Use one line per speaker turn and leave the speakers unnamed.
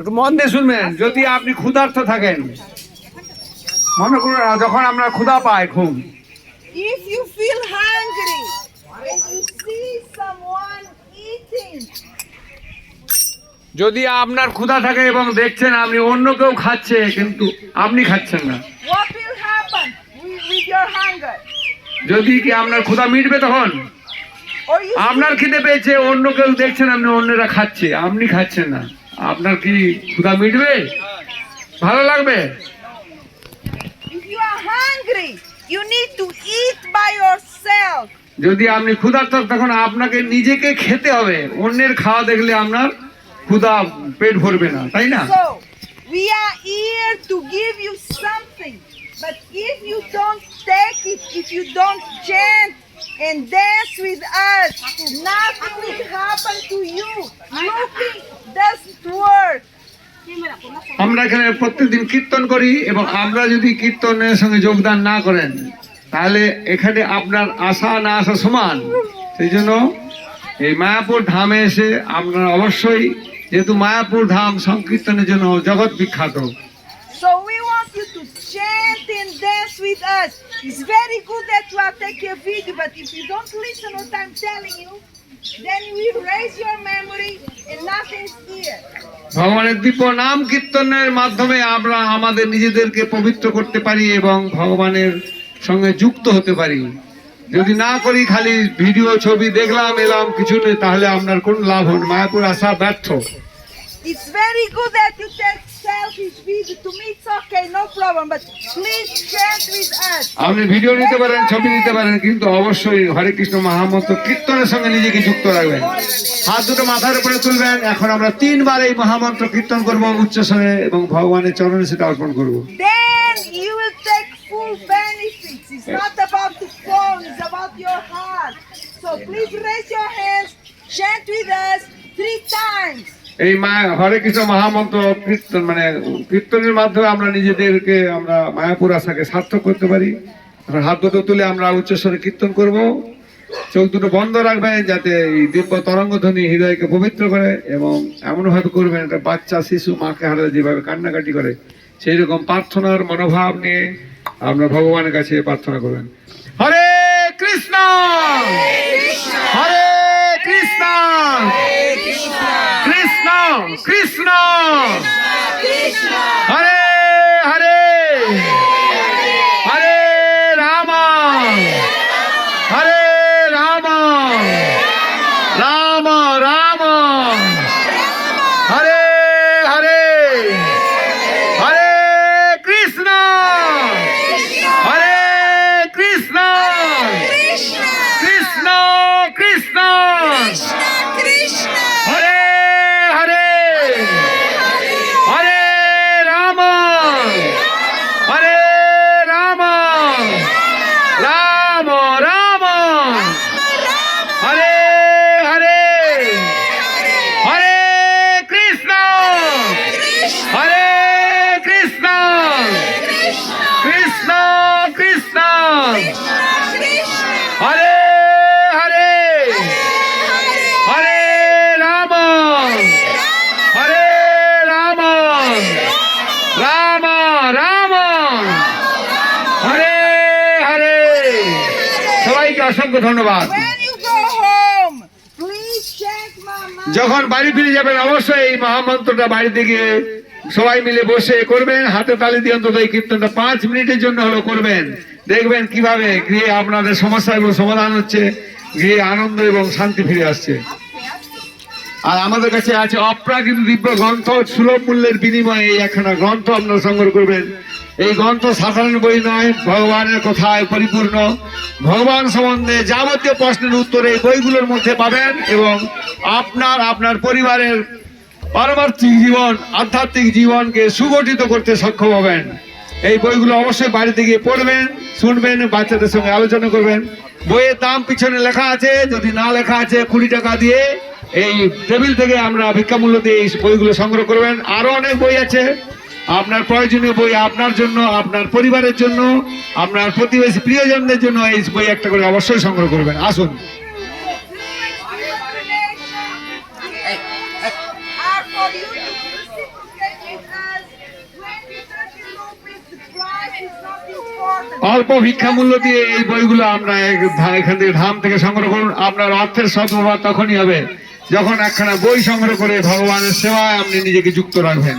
একটু মন দিয়ে শুনবেন যদি আপনি ক্ষুধার্থ থাকেন মনে করুন যখন আমরা ক্ষুধা পাই খুব
If you feel hungry
যদি আপনার ক্ষুধা থাকে এবং দেখছেন আপনি অন্য কেউ খাচ্ছে কিন্তু আপনি খাচ্ছেন না যদি কি আপনার ক্ষুধা মিটবে তখন আপনার খিদে পেয়েছে অন্য কেউ দেখছেন আপনি অন্যরা খাচ্ছে আপনি খাচ্ছেন না আপনার কি ক্ষুধা মিটবে ভালো লাগবে যদি আপনি ক্ষুধার্ত তখন আপনাকে নিজেকে খেতে হবে অন্যের খাওয়া দেখলে আপনার ক্ষুধা পেট ভরবে না তাই না
We are here to give you something, but if you don't take it, if you don't chant and dance with us, nothing will happen to you. Looking
আমরা এখানে প্রত্যেকদিন কীর্তন করি এবং আমরা যদি কীর্তনের সঙ্গে যোগদান না করেন তাহলে এখানে আপনার আশা না আসা সমান সেই জন্য এই মায়াপুর ধামে এসে আপনারা অবশ্যই যেহেতু মায়াপুর ধাম সংকীর্তনের জন্য জগৎ বিখ্যাত
Then we raise your memory
ভগবানের দিব্য নাম কীর্তনের মাধ্যমে আমরা আমাদের নিজেদেরকে পবিত্র করতে পারি এবং ভগবানের সঙ্গে যুক্ত হতে পারি যদি না করি খালি ভিডিও ছবি দেখলাম এলাম কিছু নেই তাহলে আপনার কোন লাভ হন মায়াপুর আসা ব্যর্থ
it's very good that you take selfish with to me it's okay no problem but please chant with us
আপনি ভিডিও নিতে পারেন ছবি নিতে পারেন কিন্তু অবশ্যই হরে কৃষ্ণ মহামন্ত্র কীর্তনের সঙ্গে নিজেকে যুক্ত রাখবেন হাত দুটো মাথার উপরে তুলবেন এখন আমরা তিনবার এই মহামন্ত্র কীর্তন করব উচ্চ স্বরে এবং ভগবানের চরণে সেটা অর্পণ করব
then you will take full benefits it's not about the phone it's about your heart so please raise your hands chant with us three times
এই মা হরে কৃষ্ণ মহামন্ত্র কীর্তন মানে কীর্তনের মাধ্যমে আমরা নিজেদেরকে আমরা মায়াপুর আশাকে সার্থক করতে পারি হাত দুটো তুলে আমরা উচ্চস্বরে কীর্তন করব চোখ দুটো বন্ধ রাখবেন যাতে এই দিব্য তরঙ্গধ্বনি হৃদয়কে পবিত্র করে এবং এমনভাবে করবেন একটা বাচ্চা শিশু মাকে হারে যেভাবে কান্নাকাটি করে সেই রকম প্রার্থনার মনোভাব নিয়ে আমরা ভগবানের কাছে প্রার্থনা করবেন হরে কৃষ্ণ হরে কৃষ্ণ Krishna! Krishna! অসংখ্য ধন্যবাদ যখন বাড়ি ফিরে যাবেন অবশ্যই এই মহামন্ত্রটা বাড়িতে গিয়ে সবাই মিলে বসে করবেন হাতে তালি দিয়ে অন্তত এই কীর্তনটা পাঁচ মিনিটের জন্য হলো করবেন দেখবেন কিভাবে গৃহে আপনাদের সমস্যা এবং সমাধান হচ্ছে গৃহে আনন্দ এবং শান্তি ফিরে আসছে আর আমাদের কাছে আছে অপ্রাকৃত দিব্য গ্রন্থ সুলভ মূল্যের বিনিময়ে এই একখানা গ্রন্থ আপনারা সংগ্রহ করবেন এই গ্রন্থ সাধারণ বই নয় ভগবানের কোথায় পরিপূর্ণ ভগবান সম্বন্ধে যাবতীয় প্রশ্নের উত্তর এই বইগুলোর মধ্যে পাবেন এবং আপনার আপনার পরিবারের পারমার্থিক জীবন আধ্যাত্মিক জীবনকে সুগঠিত করতে সক্ষম হবেন এই বইগুলো অবশ্যই বাড়িতে গিয়ে পড়বেন শুনবেন বাচ্চাদের সঙ্গে আলোচনা করবেন বইয়ের দাম পিছনে লেখা আছে যদি না লেখা আছে কুড়ি টাকা দিয়ে এই টেবিল থেকে আমরা ভিক্ষামূল্য দিয়ে এই বইগুলো সংগ্রহ করবেন আরও অনেক বই আছে আপনার প্রয়োজনীয় বই আপনার জন্য আপনার পরিবারের জন্য আপনার প্রতিবেশী প্রিয়জনদের জন্য এই বই একটা করে অবশ্যই সংগ্রহ করবেন আসুন অল্প ভিক্ষা মূল্য দিয়ে এই বইগুলো আমরা এখান থেকে ধাম থেকে সংগ্রহ করুন আপনার অর্থের সদ্ব্যবহার তখনই হবে যখন একখানা বই সংগ্রহ করে ভগবানের সেবায় আপনি নিজেকে যুক্ত রাখবেন